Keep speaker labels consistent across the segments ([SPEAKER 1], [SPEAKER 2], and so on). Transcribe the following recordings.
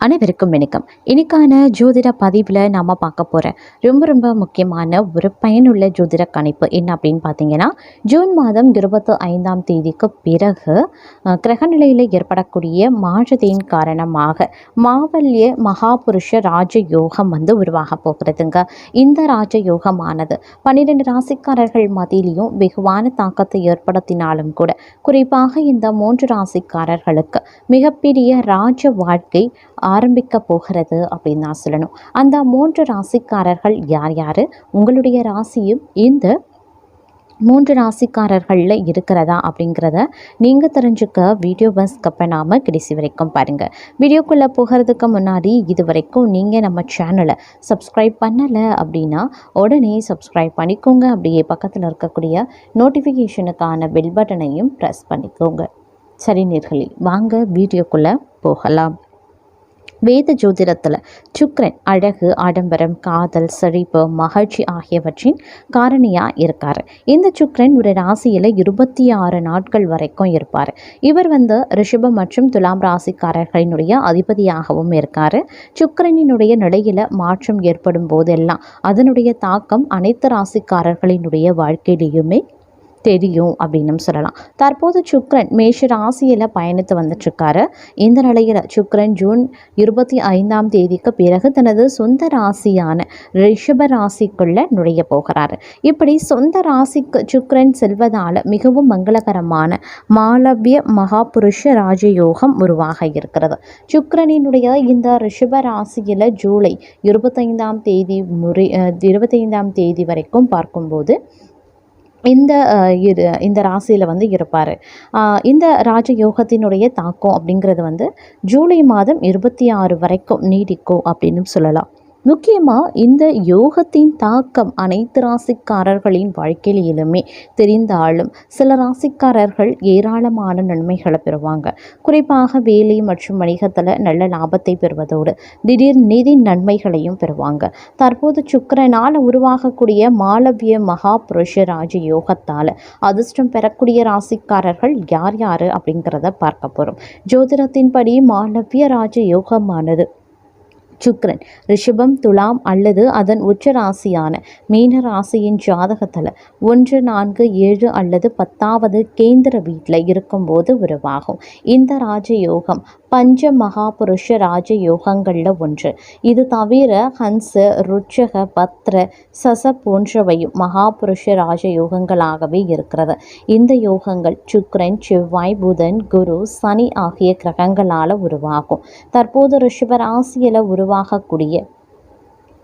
[SPEAKER 1] அனைவருக்கும் வணக்கம். இன்னைக்கான ஜோதிட பதிவில் நாம் பார்க்க போகிறேன் ரொம்ப ரொம்ப முக்கியமான ஒரு பயனுள்ள ஜோதிட கணிப்பு என்ன அப்படின்னு பார்த்தீங்கன்னா ஜூன் மாதம் இருபத்தி ஐந்தாம் தேதிக்கு பிறகு கிரகநிலையில் ஏற்படக்கூடிய மாற்றத்தின் காரணமாக மாவல்ய மகாபுருஷ ராஜ யோகம் வந்து உருவாக போகிறதுங்க. இந்த ராஜ யோகமானது பன்னிரெண்டு ராசிக்காரர்கள் மத்தியிலையும் வெகுவான தாக்கத்தை ஏற்படுத்தினாலும் கூட குறிப்பாக இந்த மூன்று ராசிக்காரர்களுக்கு மிகப்பெரிய ராஜ வாழ்க்கை ஆரம்பிக்க போகிறது அப்படின்னு தான் சொல்லணும். அந்த மூன்று ராசிக்காரர்கள் யார் யார்? உங்களுடைய ராசியும் இந்த மூன்று ராசிக்காரர்களில் இருக்கிறதா அப்படிங்கிறத நீங்கள் தெரிஞ்சுக்க வீடியோ பஸ் கப்பனாமல் கடைசி வரைக்கும் பாருங்கள் வீடியோக்குள்ளே போகிறதுக்கு முன்னாடி இது வரைக்கும் நீங்கள் நம்ம சேனலை சப்ஸ்கிரைப் பண்ணலை அப்படின்னா உடனே சப்ஸ்கிரைப் பண்ணிக்கோங்க. அப்படியே பக்கத்தில் இருக்கக்கூடிய நோட்டிஃபிகேஷனுக்கான பெல் பட்டனையும் ப்ரெஸ் பண்ணிக்கோங்க. சரி நேர்களே வாங்க வீடியோக்குள்ளே போகலாம். வேத ஜோதிடத்தில் சுக்ரன் அழகு ஆடம்பரம் காதல் செழிப்பு மகிழ்ச்சி ஆகியவற்றின் காரணியாக இருக்கார். இந்த சுக்ரன் ஒரு ராசியில் இருபத்தி ஆறு நாட்கள் வரைக்கும் இருப்பார். இவர் வந்து ரிஷபம் மற்றும் துலாம் ராசிக்காரர்களினுடைய அதிபதியாகவும் இருக்கார். சுக்ரனினுடைய நிலையில் மாற்றம் ஏற்படும் போதெல்லாம் அதனுடைய தாக்கம் அனைத்து ராசிக்காரர்களினுடைய வாழ்க்கையிலையுமே தெரியும் அப்படின்னு சொல்லலாம். தற்போது சுக்ரன் மேஷ ராசியில் பயணித்து வந்துட்டுருக்காரு. இந்த நிலையில் சுக்ரன் ஜூன் இருபத்தி ஐந்தாம் தேதிக்கு பிறகு தனது சொந்த ராசியான ரிஷப ராசிக்குள்ளே நுழைய போகிறாரு. இப்படி சொந்த ராசிக்கு சுக்ரன் செல்வதால் மிகவும் மங்களகரமான மாலவிய மகாபுருஷ ராஜயோகம் உருவாக இருக்கிறது. சுக்ரனினுடைய இந்த ரிஷப ராசியில் ஜூலை இருபத்தைந்தாம் தேதி முறை அஹ், இருபத்தைந்தாம் தேதி வரைக்கும் பார்க்கும்போது இந்த இரு இந்த ராசியில் வந்து இருப்பார். இந்த ராஜயோகத்தினுடைய தாக்கம் அப்படிங்கிறது வந்து ஜூலை மாதம் இருபத்தி ஆறு வரைக்கும் நீடிக்கும் அப்படின்னு சொல்லலாம். முக்கியமாக இந்த யோகத்தின் தாக்கம் அனைத்து ராசிக்காரர்களின் வாழ்க்கையிலுமே தெரிந்தாலும் சில ராசிக்காரர்கள் ஏராளமான நன்மைகளை பெறுவாங்க. குறிப்பாக வேலை மற்றும் வணிகத்தில் நல்ல லாபத்தை பெறுவதோடு திடீர் நிதி நன்மைகளையும் பெறுவாங்க. தற்போது சுக்கரனால் உருவாகக்கூடிய மாலவிய மகா புருஷ ராஜ யோகத்தால் அதிர்ஷ்டம் பெறக்கூடிய ராசிக்காரர்கள் யார் யார் அப்படிங்கிறத பார்க்க போகிறோம் ஜோதிடத்தின்படி மாலவிய ராஜ யோகமானது சுக்ரன் ரிஷபம் துலாம் அல்லது அதன் உச்ச ராசியான மீன ராசியின் ஜாதகத்தில் ஒன்று நான்கு ஏழு அல்லது பத்தாவது கேந்திர வீட்டில் இருக்கும்போது உருவாகும் இந்த ராஜயோகம் பஞ்ச மகாபுருஷ ராஜ யோகங்களில் ஒன்று. இது தவிர ஹன்ச ருச்சக பத்ர சச போன்றவையும் மகாபுருஷ ராஜ யோகங்களாகவே இருக்கிறது. இந்த யோகங்கள் சுக்ரன் செவ்வாய் புதன் குரு சனி ஆகிய கிரகங்களால் உருவாகும். தற்போது ரிஷபராசியில் உருவாகக்கூடிய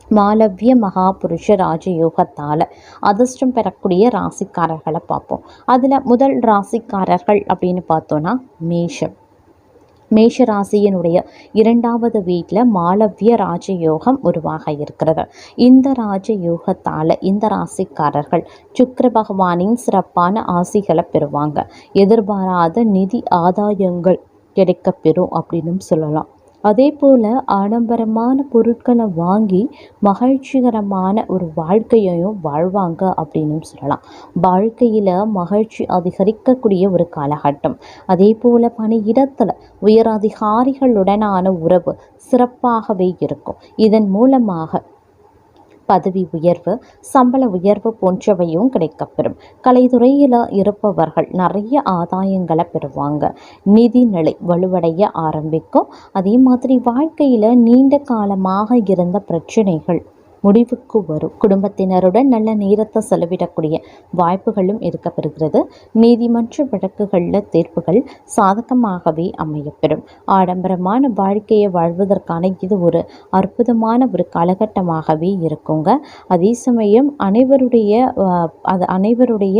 [SPEAKER 1] மாலவ்ய மகாபுருஷ ராஜயோகத்தால் அதிர்ஷ்டம் பெறக்கூடிய ராசிக்காரர்களை பார்ப்போம். அதில் முதல் ராசிக்காரர்கள் அப்படின்னு பார்த்தோன்னா மேஷம். மேஷ ராசியினுடைய இரண்டாவது வீட்டில் மாலவ்ய ராஜயோகம் உருவாக இருக்கிறது. இந்த ராஜயோகத்தால் இந்த ராசிக்காரர்கள் சுக்கர பகவானின் சிறப்பான ஆசிகளை பெறுவாங்க. எதிர்பாராத நிதி ஆதாயங்கள் கிடைக்கப்பெறும் அப்படின்னும் சொல்லலாம். அதே போல் ஆடம்பரமான பொருட்களை வாங்கி மகிழ்ச்சிகரமான ஒரு வாழ்க்கையையும் வாழ்வாங்க அப்படின்னும் சொல்லலாம். வாழ்க்கையில் மகிழ்ச்சி அதிகரிக்கக்கூடிய ஒரு காலகட்டம். அதே போல் பணியிடத்தில் உயர் அதிகாரிகளுடனான உறவு சிறப்பாகவே இருக்கும். இதன் மூலமாக பதவி உயர்வு சம்பள உயர்வு போன்றவையும் கிடைக்கப்பெறும். கலைத்துறையில் இருப்பவர்கள் நிறைய ஆதாயங்களை பெறுவாங்க. நிதி நிலை வலுவடைய ஆரம்பிக்கும். அதே மாதிரி வாழ்க்கையில் நீண்ட காலமாக இருந்த பிரச்சனைகள் முடிவுக்கு வரும். குடும்பத்தினருடன் நல்ல நேரத்தை செலவிடக்கூடிய வாய்ப்புகளும் இருக்கப்பெறுகிறது. நீதிமன்ற வழக்குகளில் தீர்ப்புகள் சாதகமாகவே அமையப்பெறும். ஆடம்பரமான வாழ்க்கையை வாழ்வதற்கான இது ஒரு அற்புதமான ஒரு காலகட்டமாகவே இருக்குங்க. அதே சமயம் அனைவருடைய அஹ், அது அனைவருடைய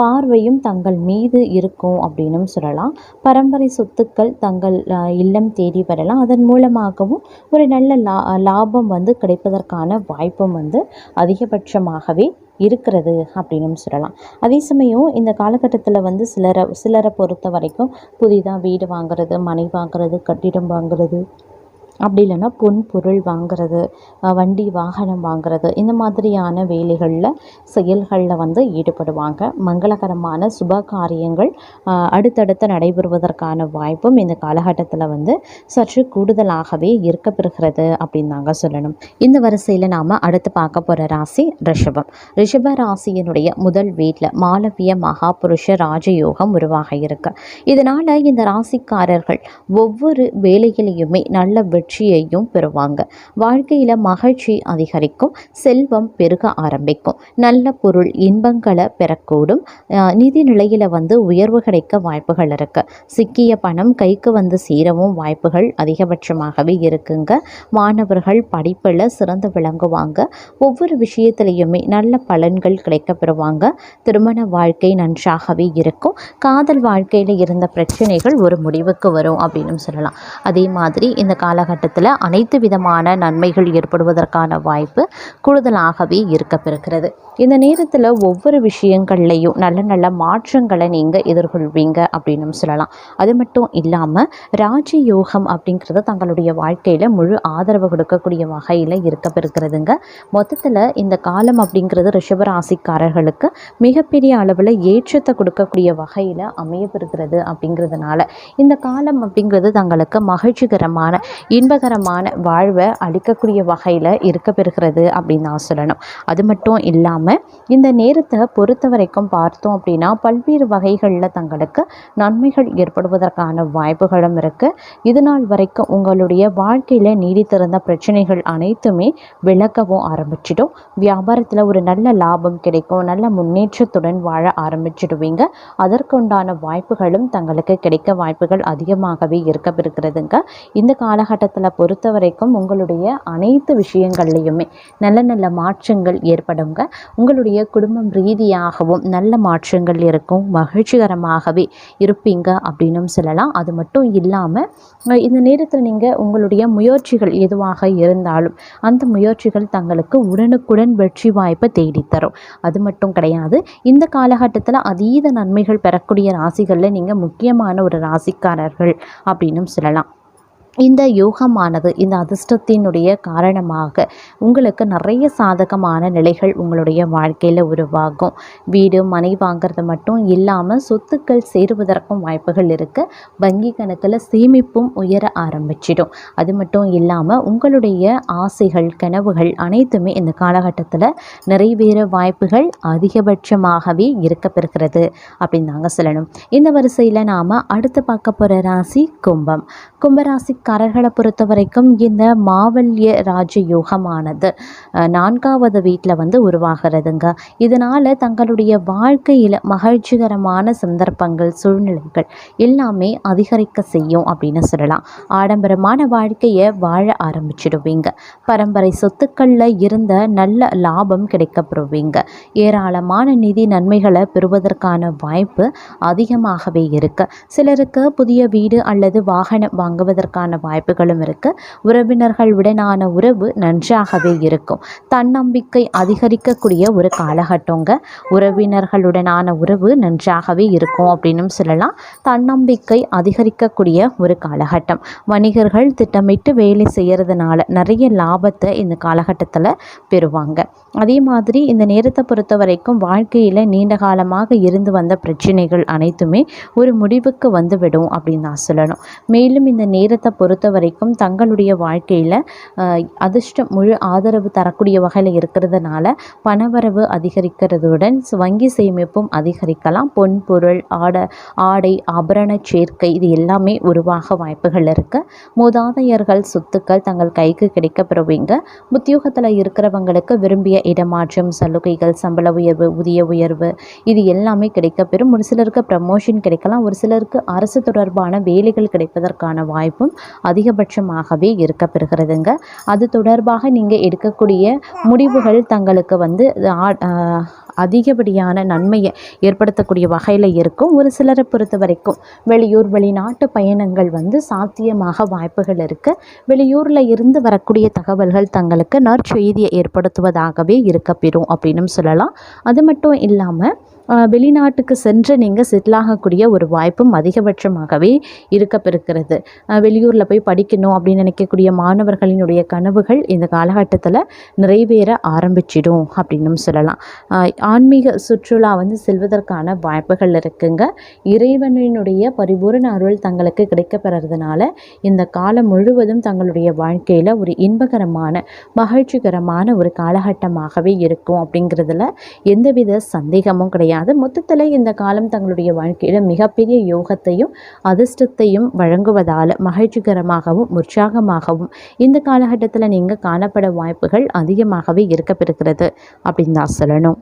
[SPEAKER 1] பார்வையும் தங்கள் மீது இருக்கும் அப்படின்னும் சொல்லலாம். பரம்பரை சொத்துக்கள் தங்கள் இல்லம் தேடி வரலாம். அதன் மூலமாகவும் ஒரு நல்ல லா லாபம் வந்து கிடைப்பதற்கான வாய்ப்பும் வந்து அதிகபட்சமாகவே இருக்கிறது அப்படின்னு சொல்லலாம். அதே சமயம் இந்த காலகட்டத்தில் வந்து சிலரை சிலரை பொறுத்த வரைக்கும் புதிதாக வீடு வாங்குறது மனை வாங்குறது கட்டிடம் வாங்குறது அப்படி இல்லைன்னா பொன் பொருள் வாங்குறது வண்டி வாகனம் வாங்குறது இந்த மாதிரியான வேலைகளில் செயல்களில் வந்து ஈடுபடுவாங்க. மங்களகரமான சுப காரியங்கள் அடுத்தடுத்து நடைபெறுவதற்கான வாய்ப்பும் இந்த காலகட்டத்தில் வந்து சற்று கூடுதலாகவே இருக்கப்பெறுகிறது அப்படின்னு தாங்க சொல்லணும். இந்த வரிசையில் நாம் அடுத்து பார்க்க போகிற ராசி ரிஷபம். ரிஷப ராசியினுடைய முதல் வீட்டில் மாலவிய மகாபுருஷ ராஜயோகம் உருவாக இருக்கு. இதனால் இந்த ராசிக்காரர்கள் ஒவ்வொரு வேலையிலையுமே நல்ல வெற்றியையும் பெறுவாங்க. வாழ்க்கையில் மகிழ்ச்சி அதிகரிக்கும் செல்வம் பெருக ஆரம்பிக்கும். நல்ல பொருள் இன்பங்களை பெறக்கூடும். நிதி நிலையில் வந்து உயர்வு கிடைக்க வாய்ப்புகள் இருக்கு. சிக்கிய பணம் கைக்கு வந்து சேரவும் வாய்ப்புகள் அதிகபட்சமாகவே இருக்குங்க. மாணவர்கள் படிப்பில் சிறந்து விளங்குவாங்க. ஒவ்வொரு விஷயத்திலையுமே நல்ல பலன்கள் கிடைக்க பெறுவாங்க. திருமண வாழ்க்கை நன்றாகவே இருக்கும். காதல் வாழ்க்கையில் இருந்த பிரச்சனைகள் ஒரு முடிவுக்கு வரும் அப்படின்னு சொல்லலாம். அதே மாதிரி இந்த காலகட்டத்தில் அனைத்து விதமான நன்மைகள் ஏற்படுவதற்கான வாய்ப்பு கூடுதலாகவே இருக்கப்பெறுகிறது இந்த நேரத்தில் ஒவ்வொரு விஷயங்கள்லையும் நல்ல நல்ல மாற்றங்களை நீங்கள் எதிர்கொள்வீங்க அப்படின்னு சொல்லலாம். அது மட்டும் இல்லாமல் ராஜயோகம் அப்படிங்கிறது தங்களுடைய வாழ்க்கையில் முழு ஆதரவு கொடுக்கக்கூடிய வகையில் இருக்கப்பெறுகிறதுங்க மொத்தத்தில் இந்த காலம் அப்படிங்கிறது ரிஷபராசிக்காரர்களுக்கு மிகப்பெரிய அளவில் ஏற்றத்தை கொடுக்கக்கூடிய வகையில் அமையப்பெறுகிறது அப்படிங்கிறதுனால இந்த காலம் அப்படிங்கிறது தங்களுக்கு மகிழ்ச்சிகரமான இன்பகரமான வாழ்வை அளிக்கக்கூடிய வகையில் இருக்க பெறுகிறது அப்படின்னு நான் சொல்லணும். அது மட்டும் இல்லாமல் இந்த நேரத்தை பொறுத்த வரைக்கும் பார்த்தோம் அப்படின்னா பல்வேறு வகைகளில் தங்களுக்கு நன்மைகள் ஏற்படுவதற்கான வாய்ப்புகளும் இருக்குது இது நாள் வரைக்கும் உங்களுடைய வாழ்க்கையில் நீடித்திருந்த பிரச்சனைகள் அனைத்துமே விளக்கவும் ஆரம்பிச்சிடும். வியாபாரத்தில் ஒரு நல்ல லாபம் கிடைக்கும் நல்ல முன்னேற்றத்துடன் வாழ ஆரம்பிச்சிடுவீங்க. அதற்குண்டான வாய்ப்புகளும் தங்களுக்கு கிடைக்க வாய்ப்புகள் அதிகமாகவே இருக்க பெறுகிறதுங்க. இந்த காலகட்டத்தில் பொறுத்த வரைக்கும் உங்களுடைய அனைத்து விஷயங்கள்லையுமே நல்ல நல்ல மாற்றங்கள் ஏற்படுங்க. உங்களுடைய குடும்பம் ரீதியாகவும் நல்ல மாற்றங்கள் இருக்கும். மகிழ்ச்சிகரமாகவே இருப்பீங்க அப்படின்னும் சொல்லலாம். அது மட்டும் இல்லாமல் இந்த நேரத்தில் நீங்கள் உங்களுடைய முயற்சிகள் எதுவாக இருந்தாலும் அந்த முயற்சிகள் தங்களுக்கு உடனுக்குடன் வெற்றி வாய்ப்பை தேடித்தரும். அது மட்டும் கிடையாது இந்த காலகட்டத்தில் அதீத நன்மைகள் பெறக்கூடிய ராசிகளில் நீங்கள் முக்கியமான ஒரு ராசிக்காரர்கள் அப்படின்னும் சொல்லலாம். இந்த யோகமானது இந்த அதிர்ஷ்டத்தினுடைய காரணமாக உங்களுக்கு நிறைய சாதகமான நிலைகள் உங்களுடைய வாழ்க்கையில் உருவாகும். வீடு மனை வாங்குறது மட்டும் இல்லாமல் சொத்துக்கள் சேருவதற்கும் வாய்ப்புகள் இருக்குது வங்கி கணக்கில் சேமிப்பும் உயர ஆரம்பிச்சிடும். அது மட்டும் இல்லாமல் உங்களுடைய ஆசைகள் கனவுகள் அனைத்துமே இந்த காலகட்டத்தில் நிறைவேற வாய்ப்புகள் அதிகபட்சமாகவே இருக்கப்பெறுகிறது அப்படின்னு தாங்க சொல்லணும். இந்த வரிசையில் நாம் அடுத்து பார்க்க போகிற ராசி கும்பம். கும்பராசிக்காரர்களை பொறுத்த வரைக்கும் இந்த மாவல்ய ராஜயோகமானது நான்காவது வீட்டில் வந்து உருவாகிறதுங்க. இதனால் தங்களுடைய வாழ்க்கையில் மகிழ்ச்சிகரமான சந்தர்ப்பங்கள் சூழ்நிலைகள் எல்லாமே அதிகரிக்க செய்யும் அப்படின்னு சொல்லலாம். ஆடம்பரமான வாழ்க்கையை வாழ ஆரம்பிச்சிடுவீங்க. பரம்பரை சொத்துக்களில் இருந்த நல்ல லாபம் கிடைக்கப்பெறுவீங்க. ஏராளமான நிதி நன்மைகளை பெறுவதற்கான வாய்ப்பு அதிகமாகவே இருக்கு. சிலருக்கு புதிய வீடு அல்லது வாகனம் வாங்குவதற்கான வாய்ப்புகளும் இருக்கு. உறவினர்கள் உடனான உறவு நன்றாகவே இருக்கும். தன்னம்பிக்கை அதிகரிக்கக்கூடிய ஒரு காலகட்டங்க. உறவினர்களுடனான உறவு நன்றாகவே இருக்கும் அப்படின்னும் சொல்லலாம். தன்னம்பிக்கை அதிகரிக்கக்கூடிய ஒரு காலகட்டம். வணிகர்கள் திட்டமிட்டு வேலை செய்கிறதுனால நிறைய லாபத்தை இந்த காலகட்டத்தில் பெறுவாங்க. அதே மாதிரி இந்த நேரத்தை பொறுத்த வரைக்கும் வாழ்க்கையில் நீண்ட காலமாக இருந்து வந்த பிரச்சனைகள் அனைத்துமே ஒரு முடிவுக்கு வந்துவிடும் அப்படின்னு நான் சொல்லணும். மேலும் இந்த நேரத்தை பொறுத்த வரைக்கும் தங்களுடைய வாழ்க்கையில் அதிர்ஷ்டம் முழு ஆதரவு தரக்கூடிய வகையில் இருக்கிறதுனால பணவரவு அதிகரிக்கிறதுடன் வங்கி சேமிப்பும் அதிகரிக்கலாம். பொன் பொருள் ஆட ஆடை ஆபரண சேர்க்கை இது எல்லாமே உருவாக வாய்ப்புகள் இருக்குது மூதாதையர்கள் சொத்துக்கள் தங்கள் கைக்கு கிடைக்க பெறுவீங்க உத்தியோகத்தில் இருக்கிறவங்களுக்கு விரும்பிய இடமாற்றம் சலுகைகள் சம்பள உயர்வு ஊதிய உயர்வு இது எல்லாமே கிடைக்கப்பெறும். ஒரு சிலருக்கு ப்ரமோஷன் கிடைக்கலாம். ஒரு சிலருக்கு அரசு தொடர்பான வேலைகள் கிடைப்பதற்கான வாய்ப்பும் அதிகபட்சமாகவே இருக்க பெறுகிறதுங்க அது தொடர்பாக நீங்கள் எடுக்கக்கூடிய முடிவுகள் தங்களுக்கு வந்து ஆ- அதிகப்படியான நன்மையை ஏற்படுத்தக்கூடிய வகையில் இருக்கும். ஒரு சிலரை பொறுத்த வரைக்கும் வெளியூர் வெளிநாட்டு பயணங்கள் வந்து சாத்தியமாக வாய்ப்புகள் இருக்குது வெளியூரில் இருந்து வரக்கூடிய தகவல்கள் தங்களுக்கு நற்செய்தியை ஏற்படுத்துவதாகவே இருக்கப்பெறும் அப்படின்னும் சொல்லலாம். அது மட்டும் இல்லாமல் வெளிநாட்டுக்கு சென்று நீங்கள் செட்டிலாகக்கூடிய ஒரு வாய்ப்பும் அதிகபட்சமாகவே இருக்கப்பெருக்கிறது. வெளியூரில் போய் படிக்கணும் அப்படின்னு நினைக்கக்கூடிய மாணவர்களினுடைய கனவுகள் இந்த காலகட்டத்தில் நிறைவேற ஆரம்பிச்சிடும் அப்படின்னு சொல்லலாம். ஆன்மீக சுற்றுலா வந்து செல்வதற்கான வாய்ப்புகள் இருக்குங்க. இறைவனினுடைய பரிபூரண அருள் தங்களுக்கு கிடைக்கப்பெறதுனால இந்த காலம் முழுவதும் தங்களுடைய வாழ்க்கையில் ஒரு இன்பகரமான மகிழ்ச்சிகரமான ஒரு காலகட்டமாகவே இருக்கும் அப்படிங்கிறதுல எந்தவித சந்தேகமும் கிடையாது. கிடையாது. மொத்தத்தில் இந்த காலம் தங்களுடைய வாழ்க்கையில் மிகப்பெரிய யோகத்தையும் அதிர்ஷ்டத்தையும் வழங்குவதால் மகிழ்ச்சிகரமாகவும் உற்சாகமாகவும் இந்த காலகட்டத்தில் நீங்கள் காணப்பட வாய்ப்புகள் அதிகமாகவே இருக்கப்பெறுகிறது. அப்படின்னு தான் சொல்லணும்.